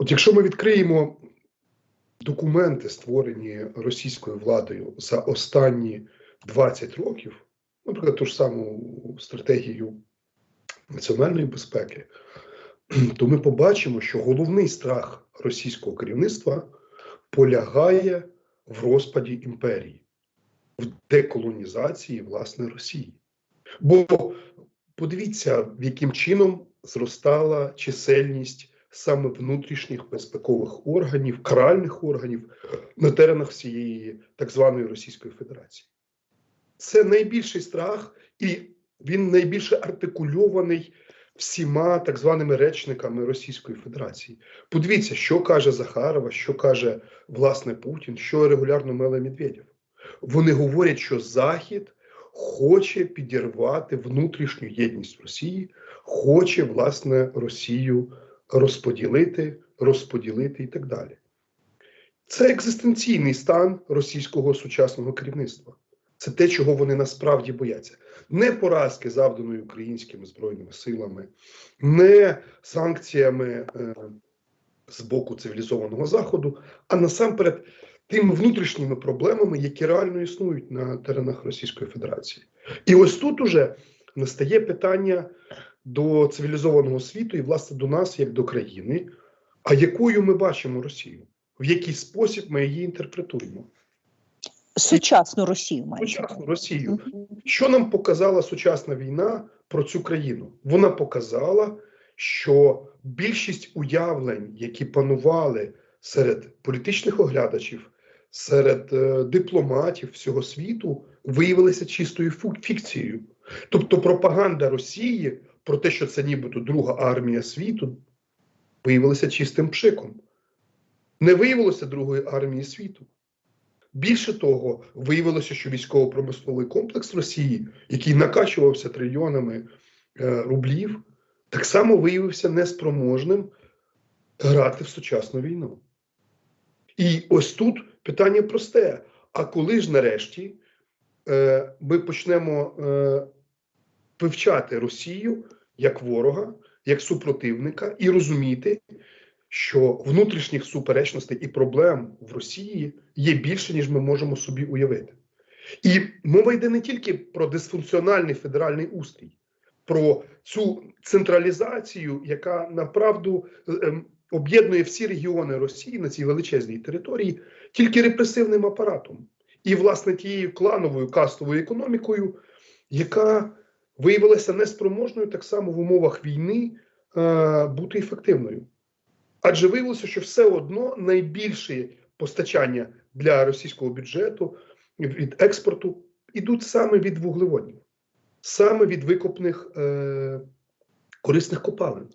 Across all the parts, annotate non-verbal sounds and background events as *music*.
От якщо ми відкриємо документи, створені російською владою за останні 20 років, наприклад, ту ж саму стратегію національної безпеки, *clears throat* то ми побачимо, що головний страх російського керівництва полягає в розпаді імперії, в деколонізації власне Росії. Бо подивіться, яким чином зростала чисельність саме внутрішніх безпекових органів, каральних органів на теренах всієї так званої Російської Федерації. Це найбільший страх, і він найбільше артикульований всіма так званими речниками Російської Федерації. Подивіться, що каже Захарова, що каже власне Путін, що регулярно меле Медведєв. Вони говорять, що Захід хоче підірвати внутрішню єдність Росії, хоче власне Росію розподілити, розподілити і так далі. Це екзистенційний стан російського сучасного керівництва. Це те, чого вони насправді бояться. Не поразки, завданої українськими збройними силами, не санкціями е, з боку цивілізованого заходу, а насамперед тими внутрішніми проблемами, які реально існують на теренах Російської Федерації. І ось тут уже настає питання до цивілізованого світу і, власне, до нас, як до країни. А якою ми бачимо Росію? В який спосіб ми її інтерпретуємо? Сучасну Росію мається. Сучасну Росію. Що нам показала сучасна війна про цю країну? Вона показала, що більшість уявлень, які панували серед політичних оглядачів, серед е, дипломатів всього світу, виявилися чистою фікцією. Тобто пропаганда Росії про те, що це нібито друга армія світу, виявилася чистим пшиком. Не виявилося другої армії світу. Більше того, виявилося, що військово-промисловий комплекс Росії, який накачувався трильйонами е, рублів, так само виявився неспроможним грати в сучасну війну. І ось тут питання просте: а коли ж нарешті е, ми почнемо е, вивчати Росію як ворога, як супротивника, і розуміти, що внутрішніх суперечностей і проблем в Росії є більше, ніж ми можемо собі уявити. І мова йде не тільки про дисфункціональний федеральний устрій, про цю централізацію, яка направду ем, об'єднує всі регіони Росії на цій величезній території, тільки репресивним апаратом і, власне, тією клановою кастовою економікою, яка виявилася неспроможною так само в умовах війни е, бути ефективною. Адже виявилося, що все одно найбільше постачання для російського бюджету від експорту йдуть саме від вуглеводнів, саме від викопних е, корисних копалин.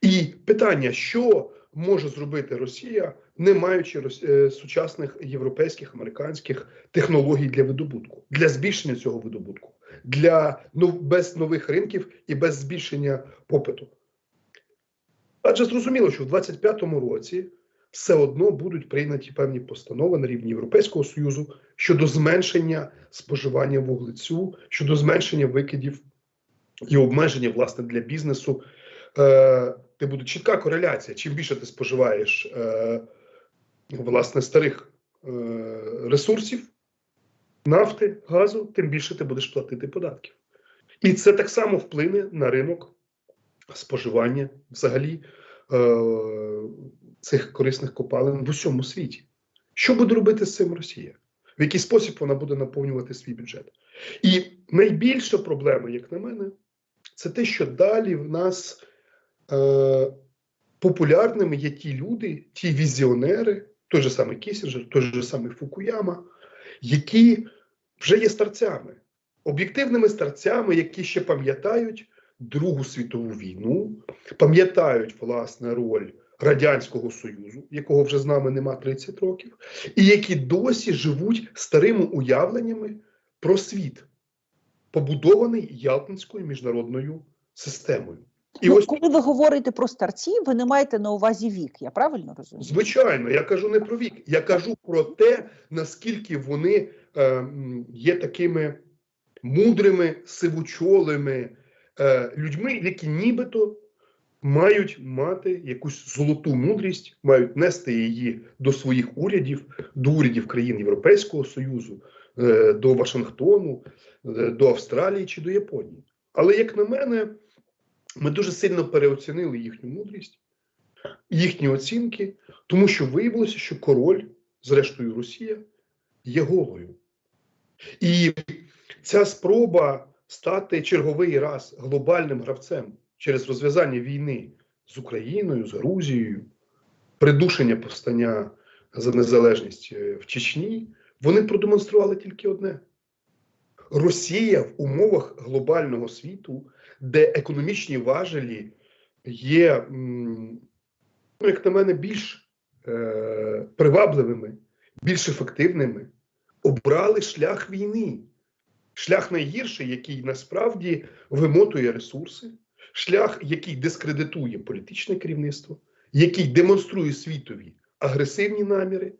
І питання, що може зробити Росія, не маючи е, сучасних європейських американських технологій для видобутку, для збільшення цього видобутку, для ну, без нових ринків і без збільшення попиту. Адже зрозуміло, що в 2025 році все одно будуть прийняті певні постанови на рівні Європейського Союзу щодо зменшення споживання вуглецю, щодо зменшення викидів і обмеження власне для бізнесу. Е, Де буде чітка кореляція. Чим більше ти споживаєш е, власне старих е, ресурсів, нафти, газу, тим більше ти будеш платити податків. І це так само вплине на ринок споживання взагалі е, цих корисних копалин в усьому світі. Що буде робити з цим Росія? В який спосіб вона буде наповнювати свій бюджет? І найбільша проблема, як на мене, це те, що далі в нас е, популярними є ті люди, ті візіонери, той же самий Кісінджер, той же самий Фукуяма, які вже є старцями, об'єктивними старцями, які ще пам'ятають Другу світову війну, пам'ятають власне роль Радянського Союзу, якого вже з нами нема 30 років, і які досі живуть старими уявленнями про світ, побудований Ялтинською міжнародною системою. І ну, ось коли ви говорите про старців, ви не маєте на увазі вік, я правильно розумію? Звичайно, я кажу не про вік, я кажу про те, наскільки вони е, є такими мудрими, сивучолими е, людьми, які нібито мають мати якусь золоту мудрість, мають нести її до своїх урядів, до урядів країн Європейського Союзу, е, до Вашингтону, е, до Австралії чи до Японії. Але, як на мене, ми дуже сильно переоцінили їхню мудрість, їхні оцінки, тому що виявилося, що король, зрештою Росія, є голою. І ця спроба стати черговий раз глобальним гравцем через розв'язання війни з Україною, з Грузією, придушення повстання за незалежність е, в Чечні, вони продемонстрували тільки одне: Росія в умовах глобального світу, де економічні важелі є, ну, як на мене, більш е, привабливими, більш ефективними, обрали шлях війни. Шлях найгірший, який насправді вимотує ресурси, шлях, який дискредитує політичне керівництво, який демонструє світові агресивні наміри.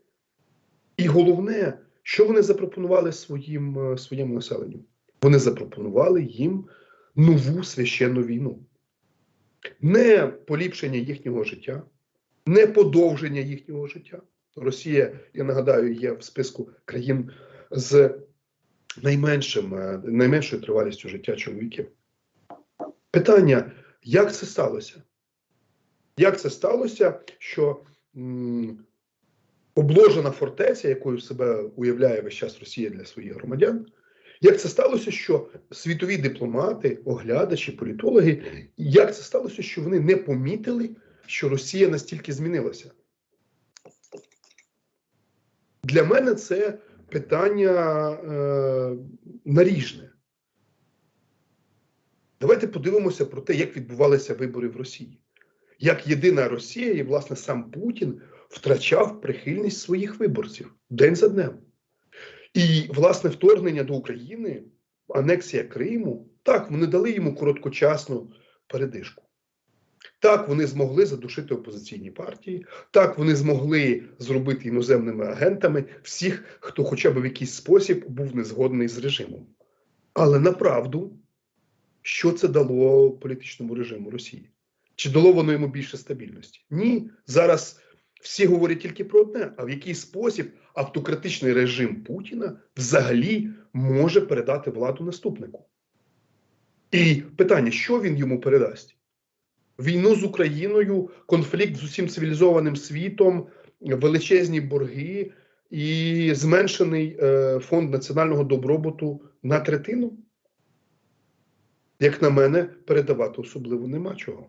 І головне, що вони запропонували своїм, е, своєму населенню? Вони запропонували їм нову священну війну. Не поліпшення їхнього життя, не подовження їхнього життя. Росія, я нагадаю, є в списку країн з найменшим, е, найменшою тривалістю життя чоловіків. Питання: як це сталося? Як це сталося, що обложена фортеця, якою себе уявляє весь час Росія для своїх громадян? Як це сталося, що світові дипломати, оглядачі, політологи, як це сталося, що вони не помітили, що Росія настільки змінилася? Для мене це питання е, наріжне. Давайте подивимося про те, як відбувалися вибори в Росії. Як єдина Росія, і, власне, сам Путін втрачав прихильність своїх виборців день за днем. І, власне, вторгнення до України, анексія Криму, так, вони дали йому короткочасну передишку. Так, вони змогли задушити опозиційні партії, так, вони змогли зробити іноземними агентами всіх, хто хоча б в якийсь спосіб був незгодний з режимом. Але направду, що це дало політичному режиму Росії? Чи дало воно йому більше стабільності? Ні. Зараз всі говорять тільки про одне: а в який спосіб автократичний режим Путіна взагалі може передати владу наступнику? І питання, що він йому передасть? Війну з Україною, конфлікт з усім цивілізованим світом, величезні борги і зменшений е, фонд національного добробуту на третину? Як на мене, передавати особливо нема чого.